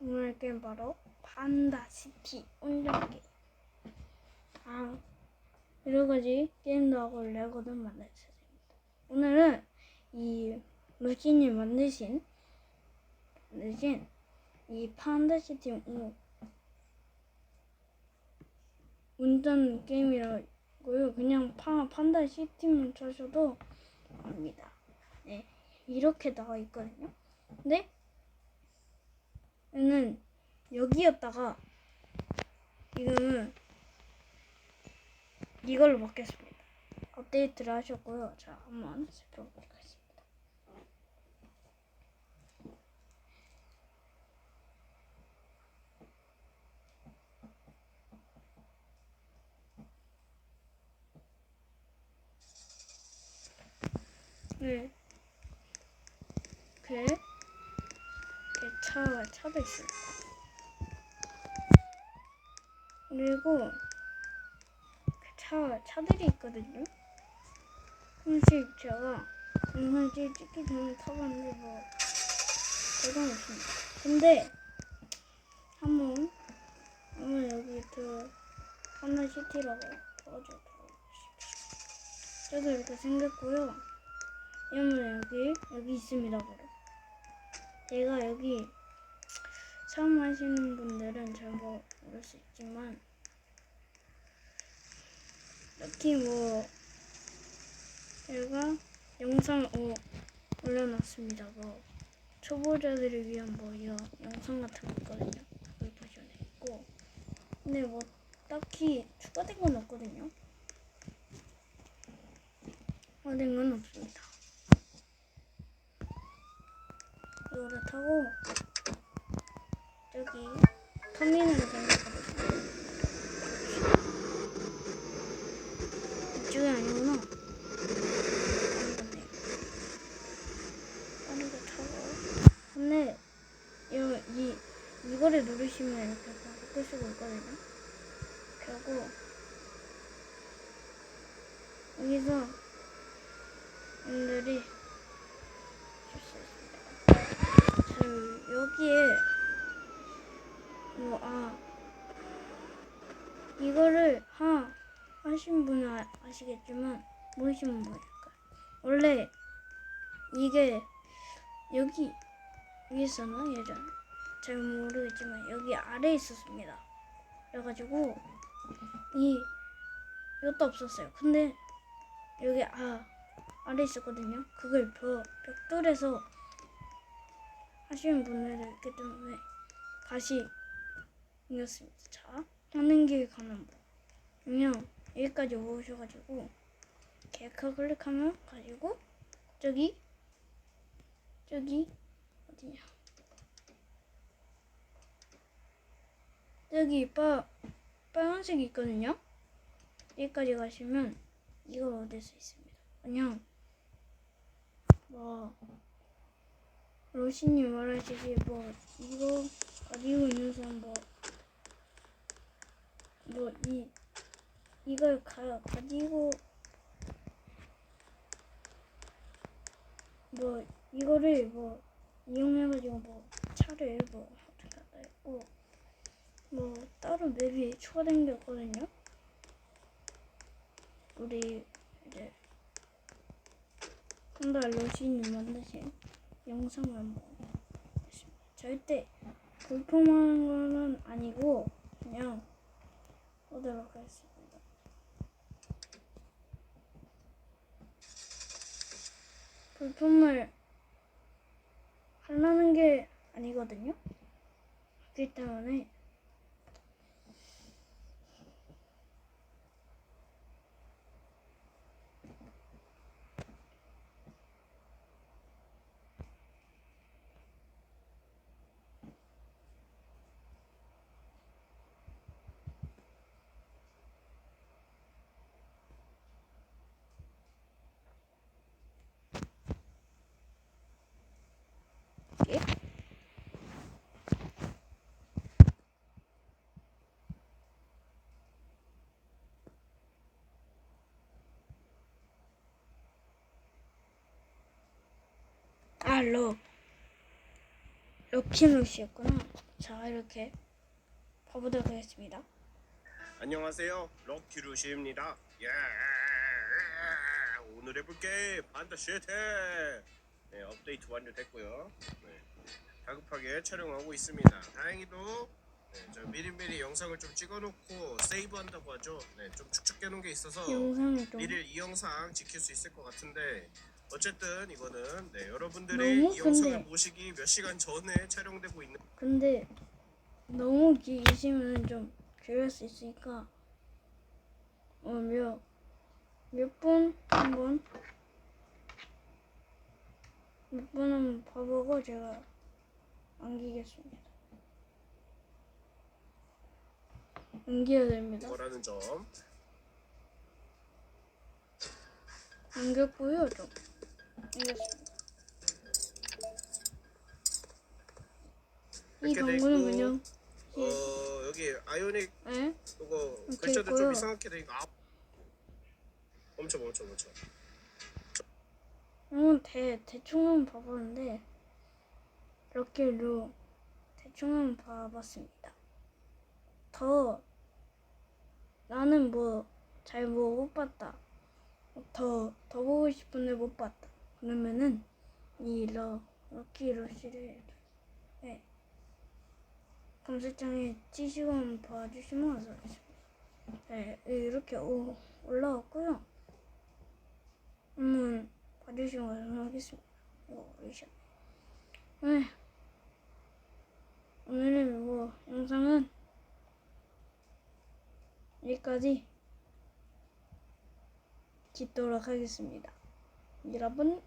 오늘 게임 바로 판다시티 온라인 게임. 아, 여러 가지 게임도 하고 레고도 만들 차례입니다. 오늘은 이 루시님 만드신 만드신 이 판다시티 우- 운전 게임이라고요. 그냥 파, 판다시티만 쳐셔도 합니다. 네, 이렇게 나와 있거든요. 근데 얘는 여기였다가 지금은 이걸로 바뀌었습니다. 업데이트를 하셨고요. 자, 한번 살펴보도록 하겠습니다. 네. 그 이렇게 차 차도 있습니다. 그리고 그차 차들이 있거든요. 한식 제가 영상 찍- 찍기 전에 타봤는데 뭐 대단 없습니다. 근데 한번 한번 여기 그 하나 시티라고 보십시오. 저도 이렇게 생겼고요. 이러면 여기 여기 있습니다 바로. 얘가 여기 처음 하시는 분들은 잘 모- 모를 수 있지만 특히 뭐 얘가 영상 어, 올려놨습니다. 뭐 초보자들을 위한 뭐 이런 영상 같은 거 있거든요. 그걸 보시면 있고 근데 뭐 딱히 추가된 건 없거든요. 추가된 건 없습니다. 이거를 타고 저기 터미널을 생각하거든요. 이쪽이 아니구나. 빠르게 타고. 근데 이거 이 이거를 누르시면 이렇게 바꿀 수가 있거든요. 그리고 여기서 분들이 할수 있습니다. 자 여기에 뭐 아 이거를 하 하신 분은 아, 아시겠지만 모르시는 분일까요? 원래 이게 여기 위에서는 예전 잘 모르겠지만 여기 아래에 있었습니다. 그래가지고 이 이것도 없었어요. 근데 여기 아 아래 있었거든요. 그걸 벽 벽돌에서 하시는 분들도 있기 때문에 다시 이겼습니다. 자 하는 길 가는 법. 그냥 여기까지 오셔가지고 개카 클릭하면 가지고 저기 저기 어디냐 저기 빠 빨간색이 있거든요. 여기까지 가시면 이걸 얻을 수 있습니다. 그냥 뭐 로시님 말하시기 뭐 이거 가지고 있는 사람 뭐뭐이 이걸 가, 가지고 뭐 이거를 뭐 이용해가지고 뭐 차를 뭐 어떻게 했고 뭐 따로 맵이 추가된 게 없거든요. 우리 이제 한달 로시님 만드신 영상을 한번 보겠습니다. 절대 불품한 거는 아니고 그냥 보도록 하겠습니다. 불품을 하려는 게 아니거든요. 그렇기 때문에 예? 아, 러. 럭키노시였구나. 자 이렇게 가보도록 하겠습니다. 안녕하세요. 럭키루시입니다. 예. 오늘 해볼 게 반다 쉐테. 네, 업데이트 완료됐고요. 네, 다급하게 촬영하고 있습니다. 다행히도 네, 저 미리미리 영상을 좀 찍어놓고 세이브한다고 하죠. 네, 좀 축축해놓은 게 있어서 영상이 좀 일일 이 영상 지킬 수 있을 것 같은데 어쨌든 이거는 네, 여러분들이 너무 이 영상을 근데- 보시기 몇 시간 전에 촬영되고 있는 근데 너무 길시면 좀 줄일 수 있으니까 어, 어몇몇 분 한번 몇 분 한번 봐보고 제가 남기겠습니다. 남겨야 됩니다. 거라는 점. 남겼고요 좀. 이 이렇게 돼 방구는 있고, 그냥 어 여기 아이오닉 에? 그거 이렇게 글자도 있고요. 좀 이상하게 돼 있고 아 멈춰 멈춰 멈춰 어, 대, 대충 한번 봐봤는데 이렇게로 대충 한번 봐봤습니다. 더 나는 뭐 잘 뭐 못 봤다. 더, 더 보고 싶은데 못 봤다. 그러면은 이 러, 럭키 러시를 네. 검색창에 한번 봐주시면 감사하겠습니다. 네, 이렇게 오, 올라왔고요. 한번 봐주시면 감사하겠습니다. 이거 리샷. 네. 오늘의 뭐 영상은 여기까지 찍도록 하겠습니다. 여러분